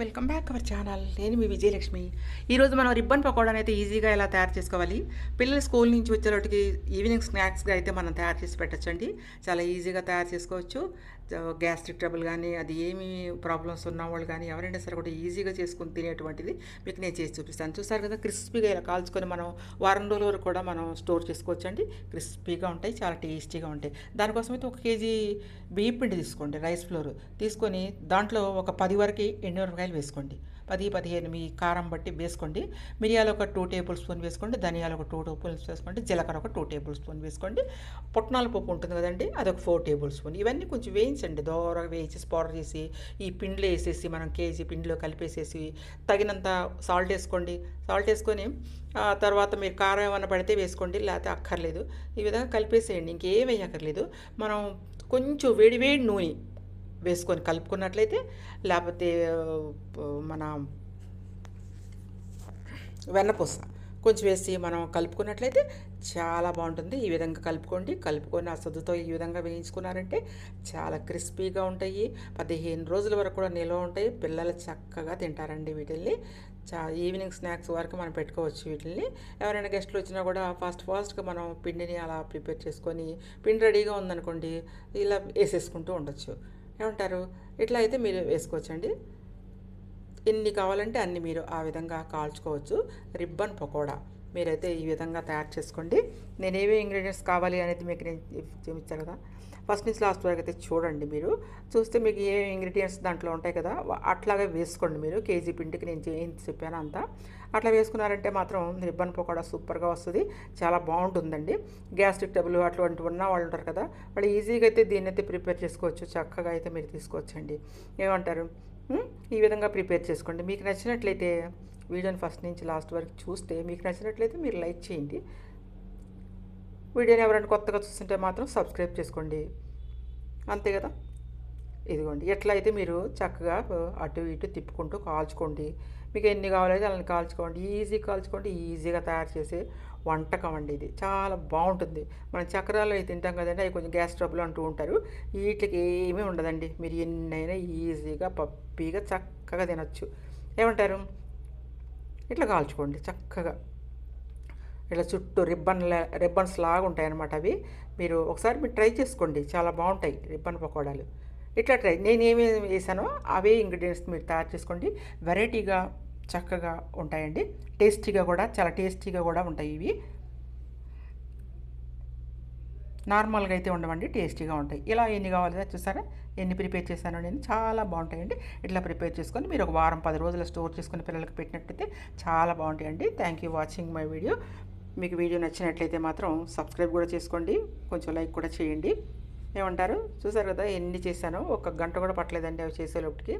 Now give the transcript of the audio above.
Welcome back our channel నేను మీ విజయలక్ష్మి. ఈరోజు మనం రిబ్బన్ పకోడాని అయితే ఈజీగా ఎలా తయారు చేసుకోవాలి? పిల్లలు స్కూల్ నుంచి వచ్చేటప్పటికి ఈవినింగ్ స్నాక్స్గా అయితే మనం తయారు చేసి పెట్టచ్చండి. చాలా ఈజీగా తయారు చేసుకోవచ్చు. గ్యాస్ట్రిక్ ట్రబుల్ కానీ అది ఏమి ప్రాబ్లమ్స్ ఉన్న వాళ్ళు కానీ ఎవరైనా సరే కూడా ఈజీగా చేసుకుని తినేటువంటిది మీకు నేను చేసి చూపిస్తాను. చూసారు కదా క్రిస్పీగా ఇలా కాల్చుకొని మనం వారం రోజుల వరకు కూడా మనం స్టోర్ చేసుకోవచ్చండి. క్రిస్పీగా ఉంటాయి చాలా టేస్టీగా ఉంటాయి. దానికోసం అయితే ఒక కేజీ బియ్యం పిండి తీసుకోండి రైస్ ఫ్లోర్. తీసుకొని దాంట్లో ఒక పది వరకు ఎండుమిరపకాయలు వేసుకోండి. పది పదిహేను మీ కారం బట్టి వేసుకోండి. మిరియాలు ఒక టూ టేబుల్ స్పూన్ వేసుకోండి ధనియాలు ఒక టూ టేబుల్ వేసుకోండి జీలకర్ర ఒక టూ టేబుల్ స్పూన్ వేసుకోండి. పుట్నాల పప్పు ఉంటుంది కదండి అదొక ఫోర్ టేబుల్ స్పూన్. ఇవన్నీ కొంచెం వేయించండి. దూరంగా వేయించి పౌడర్ చేసి ఈ పిండిలో వేసేసి మనం కేజీ పిండిలో కలిపేసేసి తగినంత సాల్ట్ వేసుకోండి. సాల్ట్ వేసుకొని తర్వాత మీరు కారం ఏమైనా పడితే వేసుకోండి లేకపోతే అక్కర్లేదు. ఈ విధంగా కలిపేసేయండి. ఇంకేం వేయక్కర్లేదు. మనం కొంచెం వేడివేడి నూనె వేసుకొని కలుపుకున్నట్లయితే లేకపోతే మన వెన్నపూస కొంచెం వేసి మనం కలుపుకున్నట్లయితే చాలా బాగుంటుంది. ఈ విధంగా కలుపుకోండి. కలుపుకొని ఆ సద్దుతో ఈ విధంగా వేయించుకున్నారంటే చాలా క్రిస్పీగా ఉంటాయి. పదిహేను రోజుల వరకు కూడా నిల్వ ఉంటాయి. పిల్లలు చక్కగా తింటారండి వీటిల్ని. చా ఈవినింగ్ స్నాక్స్ వరకు మనం పెట్టుకోవచ్చు వీటిని ఎవరైనా గెస్ట్లు వచ్చినా కూడా ఫాస్ట్ ఫాస్ట్గా మనం పిండిని అలా ప్రిపేర్ చేసుకొని పిండి రెడీగా ఉందనుకోండి ఇలా వేసేసుకుంటూ ఉండొచ్చు. ఏమంటారు? ఇట్లా అయితే మీరు వేసుకోవచ్చండి. ఎన్ని కావాలంటే అన్ని మీరు ఆ విధంగా కాల్చుకోవచ్చు. రిబ్బన్ పకోడా. మీరైతే ఈ విధంగా తయారు చేసుకోండి. నేను ఏవే ఇంగ్రీడియంట్స్ కావాలి అనేది మీకు నేను చూపించాను కదా. ఫస్ట్ నుంచి లాస్ట్ వరకు అయితే చూడండి మీరు. చూస్తే మీకు ఏ ఇంగ్రీడియంట్స్ దాంట్లో ఉంటాయి కదా అట్లాగే వేసుకోండి మీరు. కేజీ పిండికి నేను ఏం చెప్పాను అంతా. అట్లా వేసుకున్నారంటే మాత్రం రిబ్బన్ పకోడా సూపర్గా వస్తుంది. చాలా బాగుంటుందండి. గ్యాస్ట్రిక్ టబుల్ అటువంటి ఉన్న వాళ్ళు ఉంటారు కదా వాళ్ళు ఈజీగా అయితే దీన్ని అయితే ప్రిపేర్ చేసుకోవచ్చు. చక్కగా అయితే మీరు తీసుకోవచ్చండి. ఏమంటారు? Hmm? ఈ విధంగా ప్రిపేర్ చేసుకోండి. మీకు నచ్చినట్లయితే వీడియోని ఫస్ట్ నుంచి లాస్ట్ వరకు చూస్తే మీకు నచ్చినట్లయితే మీరు లైక్ చేయండి. వీడియోని ఎవరైనా కొత్తగా చూస్తుంటే మాత్రం సబ్స్క్రైబ్ చేసుకోండి. అంతే కదా? ఇదిగోండి. ఎట్లయితే మీరు చక్కగా అటు ఇటు తిప్పుకుంటూ కాల్చుకోండి. మీకు ఎన్ని కావాలైతే అలా కాల్చుకోండి. ఈజీ కాల్చుకోండి. ఈజీగా తయారు చేసే వంటకం అండి ఇది. చాలా బాగుంటుంది. మనం చక్రాలు అవి తింటాం కదండి అవి కొంచెం గ్యాస్ ట్రబుల్ అంటూ ఉంటారు. వీటికి ఏమీ ఉండదండి. మీరు ఎన్నైనా ఈజీగా పప్పీగా చక్కగా తినొచ్చు. ఏమంటారు? ఇట్లా కాల్చుకోండి చక్కగా. ఇట్లా చుట్టూ రిబ్బన్ రిబ్బన్స్ లాగా ఉంటాయి అన్నమాట అవి. మీరు ఒకసారి మీరు ట్రై చేసుకోండి. చాలా బాగుంటాయి రిబ్బన్ పకోడాలు. ఇట్లా ట్రై నేను ఏమేమి వేసానో అవే ఇంగ్రీడియంట్స్ మీరు తయారు చేసుకోండి. వెరైటీగా చక్కగా ఉంటాయండి. టేస్టీగా కూడా చాలా టేస్టీగా కూడా ఉంటాయి ఇవి. నార్మల్గా అయితే ఉండవండి టేస్టీగా ఉంటాయి. ఇలా ఎన్ని కావాలో చూసారా? ఎన్ని ప్రిపేర్ చేశానో నేను చాలా బాగుంటాయండి. ఇట్లా ప్రిపేర్ చేసుకొని మీరు ఒక వారం పది రోజులు స్టోర్ చేసుకుని పిల్లలకు పెట్టినట్టయితే చాలా బాగుంటాయండి. Thank you watching my video మీకు వీడియో నచ్చినట్లయితే మాత్రం సబ్స్క్రైబ్ కూడా చేసుకోండి. కొంచెం లైక్ కూడా చేయండి. ఏమంటారు? చూసారు కదా ఎన్ని చేశానో. ఒక గంట కూడా పట్టలేదండి అవి చేసేలోపటికి.